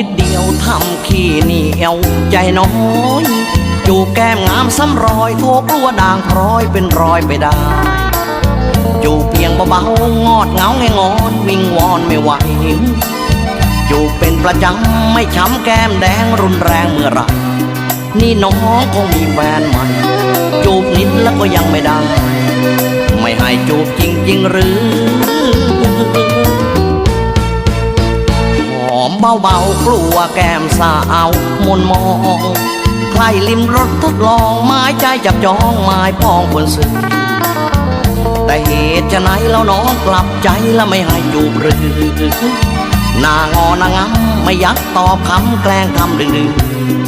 ิดเดียวทำขี้เหนียวใจน้อยจูบแก้มงามซ้ำรอยโทกลัวด่างพร้อยเป็นรอยไปได้จูบเพียงเบาๆงอดเงาไงงอนวิ่งวอนไม่ไหวจูบเป็นประจำไม่ช้ำแก้มแดงรุนแรงเมื่อไรนี่น้องคงมีแฟนใหม่จูบนิดแล้วก็ยังไม่ได้ ไม่ให้จูบจริงๆหรือ เบาๆ กลัวแก้มสาวมุนมอง ใครลิมรถทดลองไม้ใจจับจองไม้พองบนสื่อแต่เหตุจะไหนแล้วน้องกลับใจแล้วไม่ให้อยู่หรือหนางอนางำไม่ยักตอบคำแกล้งทำดื้อ